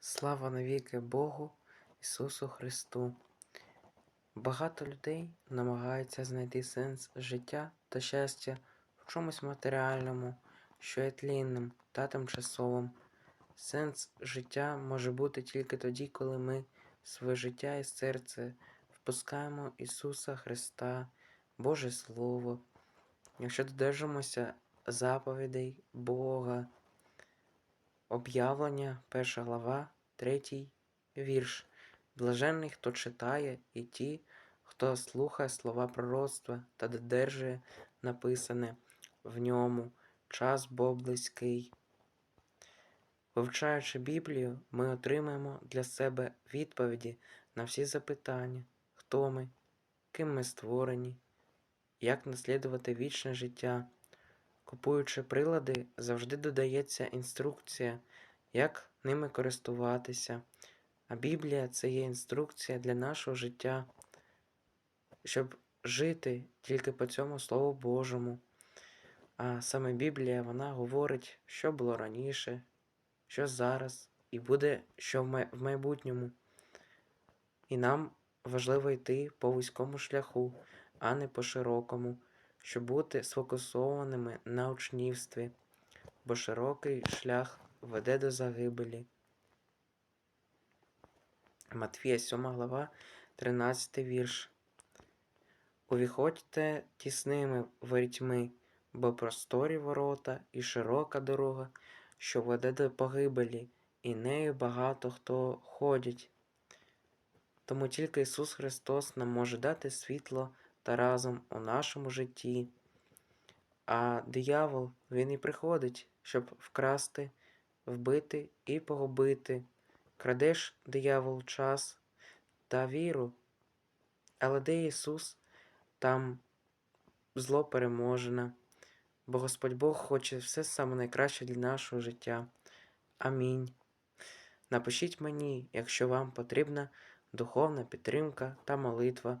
Слава навіки Богу Ісусу Христу. Багато людей намагаються знайти сенс життя та щастя в чомусь матеріальному, що є тлінним та тимчасовим. Сенс життя може бути тільки тоді, коли ми своє життя і серце впускаємо Ісуса Христа, Боже Слово, якщо додержимося заповідей Бога. Об'явлення, перша глава, третій вірш. Блаженний, хто читає, і ті, хто слухає слова пророцтва та додержує написане в ньому. Час бо близький. Вивчаючи Біблію, ми отримаємо для себе відповіді на всі запитання, хто ми, ким ми створені, як наслідувати вічне життя. Купуючи прилади, завжди додається інструкція, як ними користуватися. А Біблія це є інструкція для нашого життя, щоб жити тільки по цьому Слову Божому. А саме Біблія вона говорить, що було раніше, що зараз, і буде що в майбутньому. І нам важливо йти по вузькому шляху, а не по широкому, щоб бути сфокусованими на учнівстві, бо широкий шлях веде до загибелі. Матфія 7 глава, 13 вірш. Увіходьте тісними ворітьми, бо просторі ворота і широка дорога, що веде до погибелі, і нею багато хто ходять. Тому тільки Ісус Христос нам може дати світло та разом у нашому житті. А диявол, він і приходить, щоб вкрасти, вбити і погубити. Крадеш диявол час та віру. Але де Ісус, там зло переможене, бо Господь Бог хоче все саме найкраще для нашого життя. Амінь. Напишіть мені, якщо вам потрібна духовна підтримка та молитва.